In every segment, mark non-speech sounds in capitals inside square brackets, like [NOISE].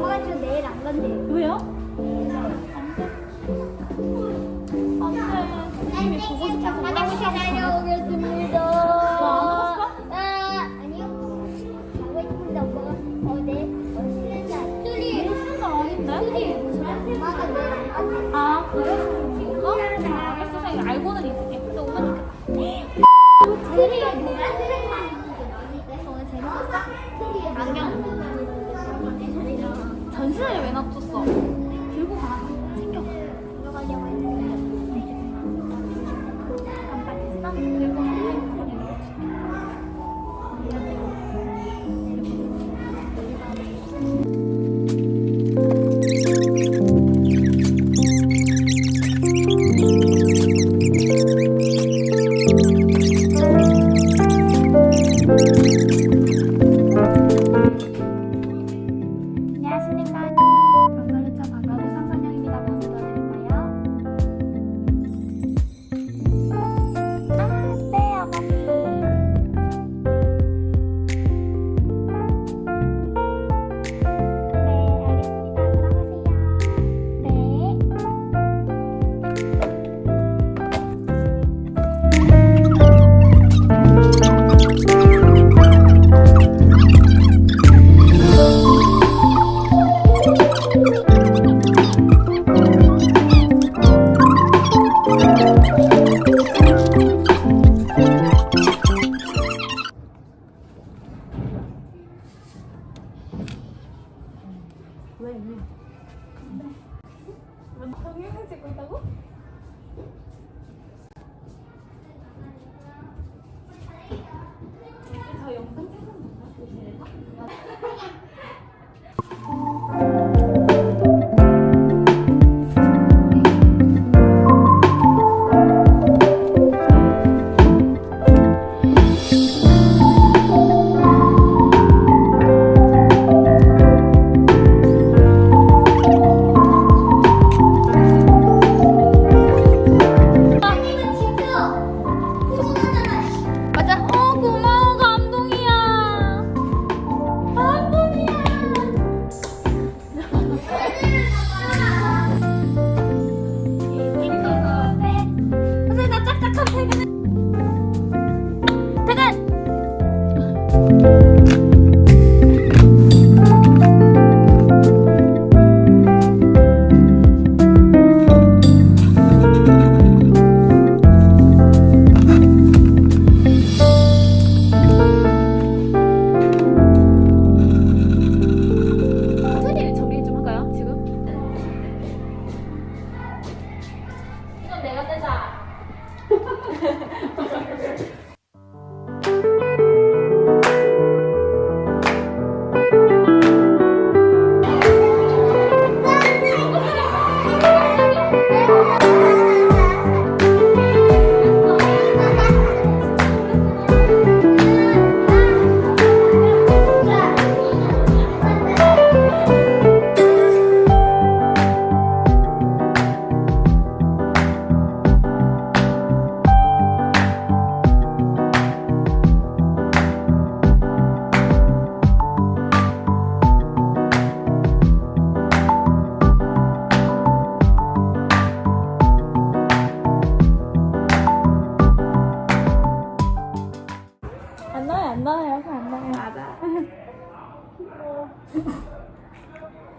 엄마가 저 내일 안 간대요. 왜요? 왜 놔뒀어? 왜, 왜? 동영상 찍고 있다고? 저 영상 찍었는가?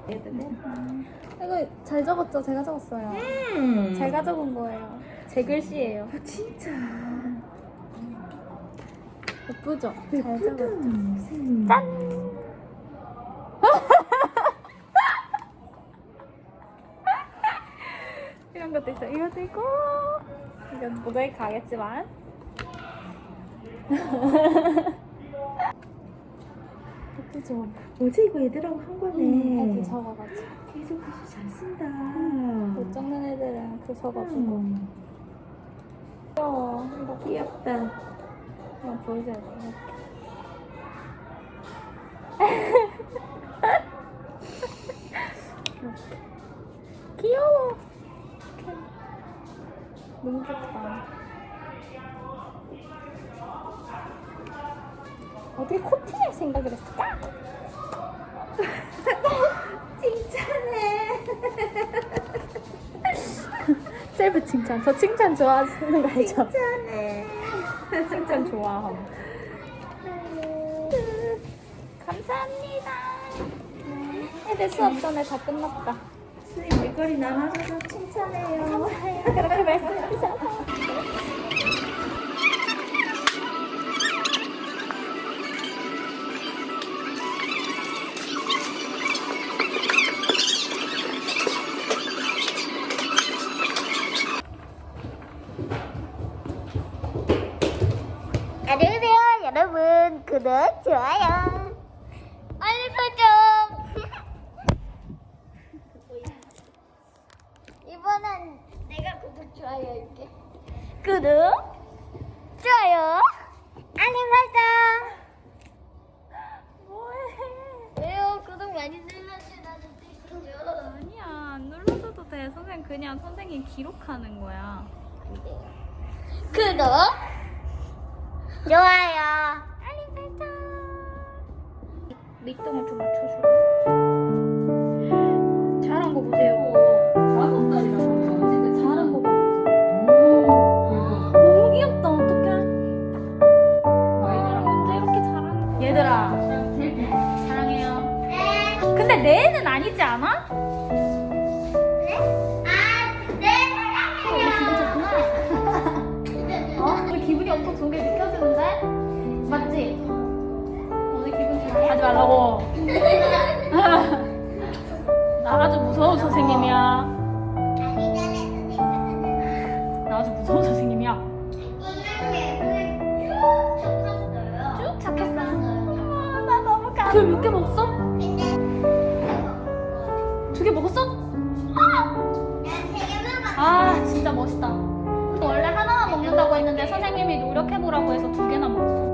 이거 잘 적었죠? 제가 적었어요. 제가 적은 거예요. 제 글씨예요. 아, 진짜. 예쁘죠? 잘 적었죠? 짠! [LAUGHS] 이런 것도 있어요. 이것도 있고, 이건 모자이크 가겠지만. [LAUGHS] 그죠? 어제 이거 얘들하고 한 음, 거네. 음, 애들 적어가지고. 계속 글씨 잘 쓴다. 음. 못 적는 애들은 그 적어준 음. 거. 귀여워. 이거 귀엽다. 이거 보여줘야 돼. 이렇게. [LAUGHS] 귀여워. 너무 귀엽다. 어떻게 코팅할 생각을 했을까? [LAUGHS] 칭찬해. [LAUGHS] 셀프 칭찬. 저 칭찬 좋아하시는 거 알죠? 칭찬해. 칭찬 좋아함. [LAUGHS] 감사합니다. 애들 수업 전에 다 끝났다. 선생님 일거리 나눠줘서 칭찬해요. 감사해요. 그렇게 말씀해 주셔서. 구독 좋아요. 알림 설정. [LAUGHS] 이번엔 내가 구독 좋아요 할게. 구독 좋아요. 알림 설정. 뭐해? 왜요? 구독 많이 눌러주라는 뜻이죠? 아니야 안 눌러줘도 돼. 선생님 그냥 선생님 기록하는 거야. 구독 좋아요 밑동을 좀 맞춰주라. 잘한 거 보세요. 다섯 살이라고 진짜 잘한 거 봐. 오. 너무 귀엽다. 어떡해. 아이들랑 언제 이렇게 잘하는 거 얘들아 제일 사랑해요. 네 근데 내 애는 나 아주 무서운 선생님이야. 나 아주 무서운 선생님이야. 쭉 착했어. 아, 나 너무 감. 그몇 개 먹었어? 두 개 먹었어? 아, 진짜 멋있다. 원래 하나만 먹는다고 했는데 선생님이 노력해보라고 해서 두 개나 먹었어.